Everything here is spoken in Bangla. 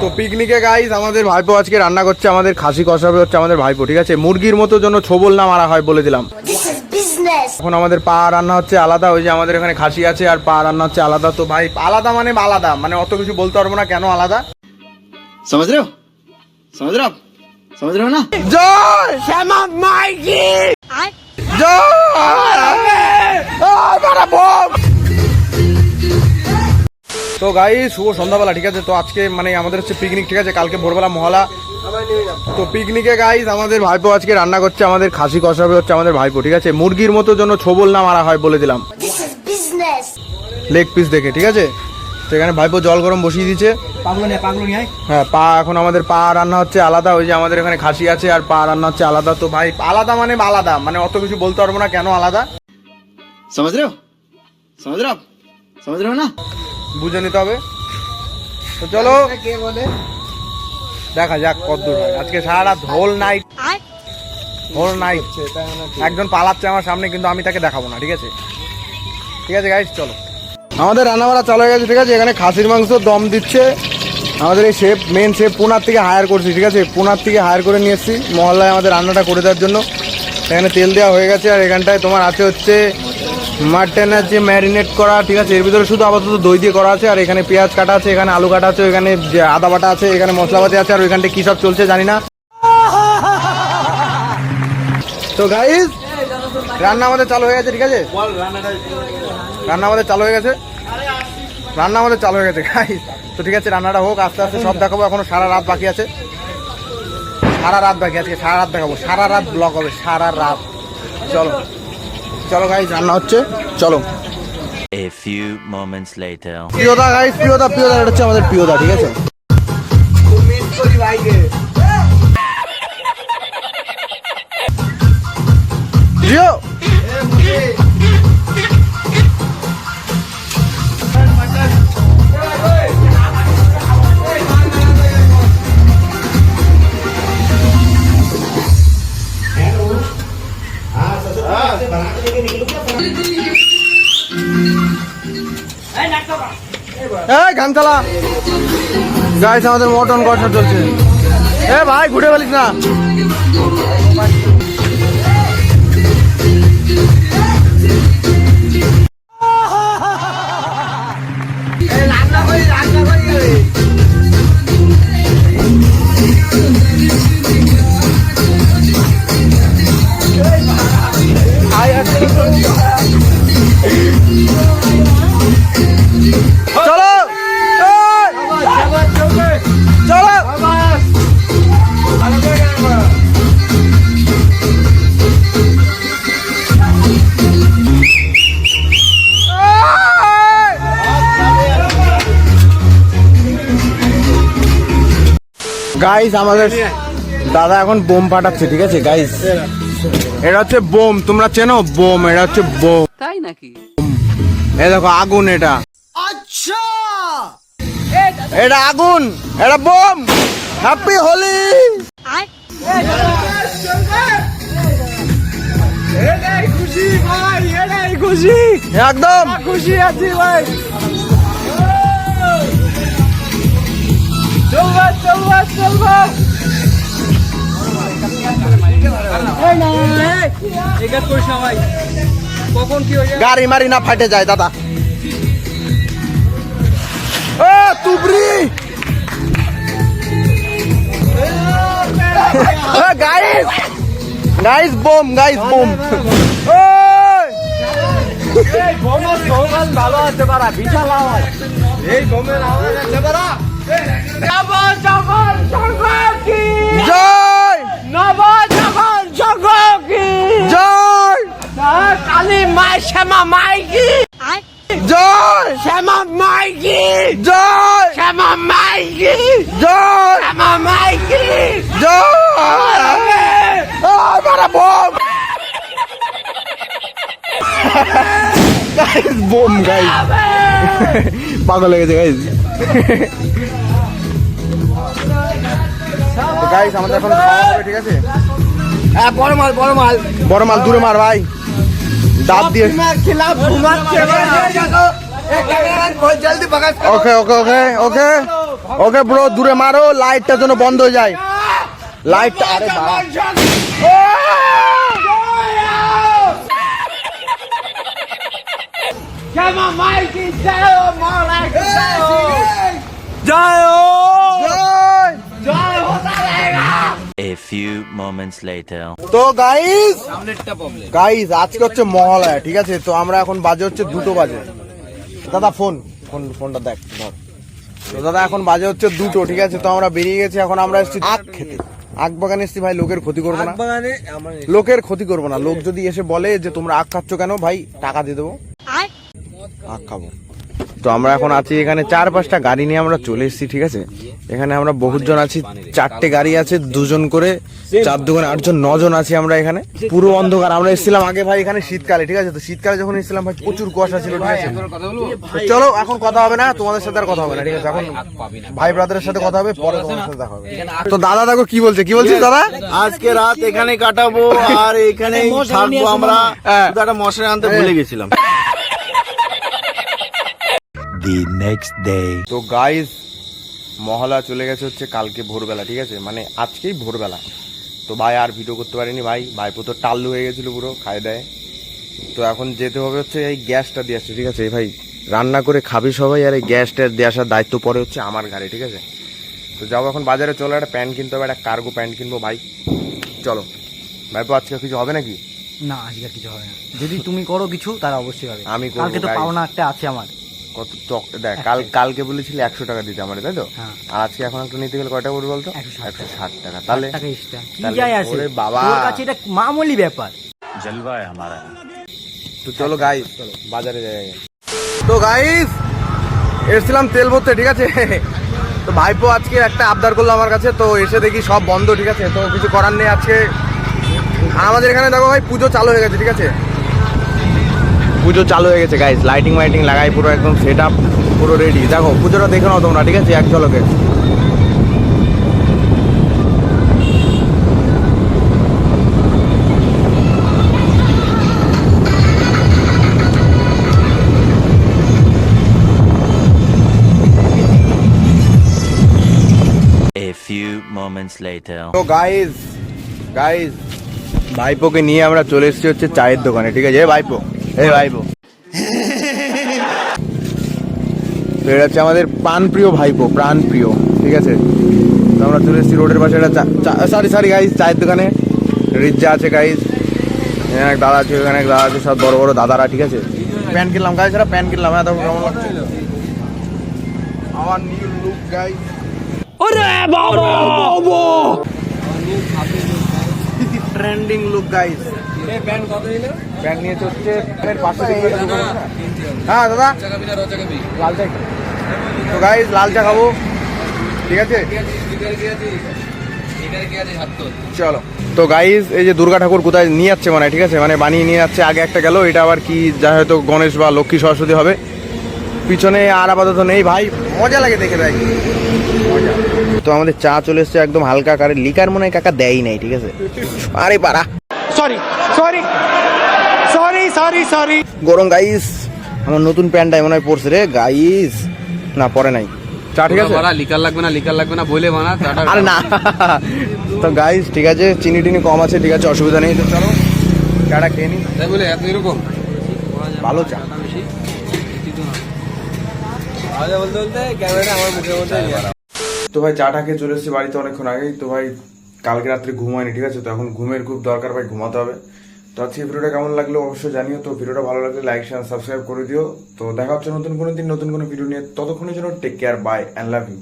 তো পিকনিকে গাইস আমাদের ভাইপো আজকে রান্না করছে আমাদের খাসি কষাবে হচ্ছে আমাদের ভাইপো ঠিক আছে? মুরগির মতো জন্য ছোবল না মারা হয় বলে দিলাম। এখন আমাদের পা রান্না হচ্ছে আলাদা ওই যে আমাদের এখানে খাসি আছে আর পা রান্না হচ্ছে আলাদা। তো ভাই আলাদা মানে আলাদা মানে অত কিছু বলতে পারব না কেন আলাদা? সমাজ রেও সমাজ না? জয়! শ্যামা মাইকি জয়! তো গাই শুভ সন্ধ্যাবেলা ঠিক আছে? তো আজকে মানে আমাদের হচ্ছে পিকনিক ঠিক আছে? কালকে ভোরবেলা মহালা। তো পিকনিকে গাইস আমাদের ভাইপো আজকে রান্না করছে আমাদের খাসি কষাবে হচ্ছে আমাদের ভাইপো ঠিক আছে? মুরগির মতো জন্য ছোবল না মারা হয় বলে দিলাম। লেগ পিস দেখে ঠিক আছে? তো এখানে ভাইপো জল গরম বসিয়ে দিচ্ছে হ্যাঁ পা এখন আমাদের পা রান্না হচ্ছে আলাদা ওই যে আমাদের এখানে খাসি আছে আর পা রান্না হচ্ছে আলাদা। তো ভাই আলাদা মানে আলাদা মানে অত কিছু বলতে পারব না কেন আলাদা। সমাজ রেও না? বুঝে নিতে হবে। তো চলো। দেখা যাক কত দূর হয়। আজকে সারা রাত হোল নাইট হোল নাইট একজন পালাচ্ছে আমার সামনে, কিন্তু আমি তাকে দেখাবো না, ঠিক আছে? ঠিক আছে গাইস চলো। আমাদের রান্নাবাড়া চালু হয়ে গেছে, ঠিক আছে? এখানে খাসির মাংস দম দিচ্ছে। আমাদের এই শেফ মেন শেফ পুনার থেকে হায়ার করছি, ঠিক আছে? পুনার থেকে হায়ার করে নিয়ে এসেছি। মহল্লায় আমাদের রান্নাটা করে দেওয়ার জন্য। এখানে তেল দেওয়া হয়ে গেছে, আর এখানটায় তোমার আছে হচ্ছে মাটন আছে, ম্যারিনেট করা, ঠিক আছে? এর ভিতরে শুধু আপাতত দই দিয়ে করা আছে, আর এখানে পেঁয়াজ কাটা আছে, এখানে আলু কাটা আছে, এখানে যে আদা বাটা আছে, এখানে মশলাপাতি আছে, আর ওইখানটা কী সব চলছে জানি না। তো গাইস রান্না আমাদের চালু হয়ে গেছে, ঠিক আছে? রান্না আমাদের চালু হয়ে গেছে। রান্না আমাদের চালু হয়ে গেছে গাইস তো ঠিক আছে, রান্নাটা হোক, আস্তে আস্তে সব দেখাবো। এখনও সারা রাত বাকি আছে। সারা রাত বাকি আছে সারা রাত দেখাবো। সারা রাত ব্লগ হবে, সারা রাত। চলো। চলো গাইস রান্না হচ্ছে চলো A few moments later. প্রিয়দা গাইস প্রিয়দা প্রিয়দা এটা হচ্ছে আমাদের প্রিয়দা ঠিক আছে গান চালা গাইস আমাদের মটন কষা চলছে। এ ভাই ঘুরে ফেলিস না। গাইস আমাদের দাদা এখন বোম ফাটাচ্ছে ঠিক আছে? গাইস এটা হচ্ছে বোম তোমরা চেনো? বোম এটা হচ্ছে বোম। তাই নাকি? এই দেখো আগুন এটা। আচ্ছা! এটা আগুন এটা বোম। হ্যাপি হোলি খুশি একদম। খুশি আছি ভাই। গাড়ি মারি না ফাটে যায় দাদা। ও তুবরি guys guys bomb guys bomb. ভালো আছে বিশাল আওয়াজ। জয় জয় কালী মাই শ্যামা মাইকি জয়। শ্যামা মাইকি জয়। শ্যামা মাইকি জয়। শ্যামা মাইকি জয়। মারা বোম গাইস বোম গাইস পাগল হয়ে গেছে গাইস গাইস আমাদের এখন খাওয়া ঠিক আছে? হ্যাঁ বড় মাল বড় মাল। বড় মাল দূরে মার ভাই। দাঁত দিয়ে ওকে ওকে ওকে ওকে ওকে ব্রো দূরে মারো লাইটটা যেন বন্ধ হয়ে যায়। লাইটটা আরে few moments later. তো গাইস গাইস আজকে হচ্ছে মহালয়া ঠিক আছে? তো আমরা এখন বাজে হচ্ছে দুটো বাজে। দাদা ফোন ফোন ফোনটা দেখ ধর। তো দাদা এখন বাজে হচ্ছে দুটো ঠিক আছে? তো আমরা বেরিয়ে গেছি এখন আমরা এসেছি আখ খেতে। আখ বাগানে এসেছি ভাই লোকের ক্ষতি করব না। লোকের ক্ষতি করব না। লোক যদি এসে বলে যে তোমরা আখ খাচ্ছ কেন ভাই টাকা দিয়ে দেবো। আখ খাব। তো আমরা এখন আছি এখানে চার পাঁচটা গাড়ি নিয়ে আমরা চলে এসেছি ঠিক আছে? এখানে আমরা বহুজন আছি চারটে গাড়ি আছে দুজন করে চার দোকানে আটজন নজন আছি আমরা এখানে। পুরো অন্ধকার। আমরা এসেছিলাম আগে ভাই এখানে শীতকালে ঠিক আছে? তো শীতকালে যখন এসেছিলাম ভাই প্রচুর কুয়াশা ছিল ঠিক আছে? চলো এখন কথা হবে না তোমাদের সাথে আর কথা হবে না ঠিক আছে? এখন ভাই ব্রাদারের সাথে কথা হবে পরে তোমাদের সাথে দেখা হবে। তো দাদা দেখো কি বলছে কি বলছিস দাদা? আজকে রাত এখানে কাটাবো আর এখানে থাকব আমরা। হ্যাঁ। একটা মশারি আনতে ভুলে গেছিলাম। The নেক্সট ডে তো গাইস মহলা চলে গেছে হচ্ছে কালকে ভোরবেলা ঠিক আছে? মানে আজকেই ভোরবেলা। তো ভাই আর ভিডিও করতে পারিনি ভাই। ভাইপো তো টাল্লু হয়ে গেছিল পুরো খায় দেয়। তো এখন যেতে হবে হচ্ছে এই গ্যাসটা দিয়ে আসছে ঠিক আছে? এই ভাই রান্না করে খাবি সবাই আর এই গ্যাসটা দিয়ে আসার দায়িত্ব পরে হচ্ছে আমার ঘাড়ে ঠিক আছে? তো যাব এখন বাজারে চলো একটা প্যান্ট কিনতে হবে একটা কার্গো প্যান্ট কিনবো ভাই। চলো। ভাই ভাইপো আজকে কিছু হবে নাকি? না আজকে আর কিছু হবে না। যদি তুমি করো কিছু তাহলে অবশ্যই হবে। আমি কালকে তো। পাওনা একটা আছে আমার। কত চক দেখ কাল কালকে বলেছিলি একশো টাকা দিতে আমার তাই তো? হ্যাঁ। আর আজকে এখন একটা নিতে গেলে কয়টা পড়বে বলতো? একশো ষাট টাকা। তাহলে টাকা কি যায় আসে বাবা। কাছে এটা মামুলি ব্যাপার। তো চলো গাইস বাজারে যাই তো গাইস এসেছিলাম তেল ভরতে ঠিক আছে? তো ভাইপো আজকে একটা আবদার করল আমার কাছে তো এসে দেখি সব বন্ধ ঠিক আছে? তো কিছু করার নেই আজকে। আর আমাদের এখানে দেখো ভাই পুজো চালু হয়ে গেছে ঠিক আছে? পুজো চালু হয়ে গেছে গাইস লাইটিং মাইটিং লাগাই পুরো একদম সেট আপ পুরো রেডি দেখো পুজোটা দেখে নাও তোমরা ঠিক আছে? এক ঝলকে। A few moments later. তো গাইজ গাইজ ভাইপোকে নিয়ে আমরা চলে এসেছি হচ্ছে চায়ের দোকানে ঠিক আছে? ভাইপো। এ ভাইপো তো এটা হচ্ছে আমাদের প্রাণপ্রিয় ভাইপো প্রাণপ্রিয় ঠিক আছে? তো আমরা চলে এসেছি রোডের পাশে একটা সরি সরি গাইজ চায়ের দোকানে। রিজ্জা আছে গাইজ এক দাদা আছে ওখানে এক দাদা আছে সব বড় বড় দাদারা ঠিক আছে? প্যান্ট কিনলাম গাইজ এরা প্যান্ট কিনলাম হ্যাঁ দেখো কেমন লাগছে? আমার new look guys trending look guys pant নিয়ে না? হ্যাঁ দাদা। লাল চা তো গাইস লাল চা খাব। ঠিক আছে? চলো। তো গাইস এই যে দুর্গা ঠাকুর কোথায় নিয়ে যাচ্ছে মানে ঠিক আছে? মানে বানিয়ে নিয়ে যাচ্ছে আগে একটা গেল এটা আবার কি যা হয়তো গণেশ বা লক্ষ্মী সরস্বতী হবে। পিছনে আর আপাতত নেই ভাই। মজা লাগে দেখে ভাই। মজা। তো আমাদের চা চলে এসছে একদম হালকা কারে। লিকার মনে হয় কাকা দেয়ই নাই ঠিক আছে? আরে পারা sorry sorry sorry sorry sorry গরম গাইস আমার নতুন প্যান্টটাই মনে হয় পড়ছে রে গাইস না পরে নাই। চা ঠিক আছে? বাড়া লিকার লাগবে না লিকার লাগবে না বলে বানা চাটা আরে না। তো গাইস ঠিক আছে চিনি টিনি কম আছে ঠিক আছে অসুবিধা নেই। তো চলো চাটা খেয়ে নি। তাই বলে এত এরকম? ভালো চা। বলতে বলতে ক্যামেরাটা আমার মুখের মধ্যে তো ভাই চাটা খেয়ে চলে এসেছি বাড়িতে অনেকক্ষণ আগেই। তো ভাই, কালকে রাত্রে ঘুম হয়নি, ঠিক আছে? তো এখন ঘুমের খুব দরকার ভাই, ঘুমাতে হবে। তো আজকে ভিডিওটা কেমন লাগল অবশ্যই জানিও। তো ভিডিওটা ভালো লাগলে লাইক শেয়ার সাবস্ক্রাইব করে দিও। তো দেখা হচ্ছে নতুন কোনো দিন, নতুন কোনো ভিডিও নিয়ে। ততক্ষণের জন্য take care bye and love you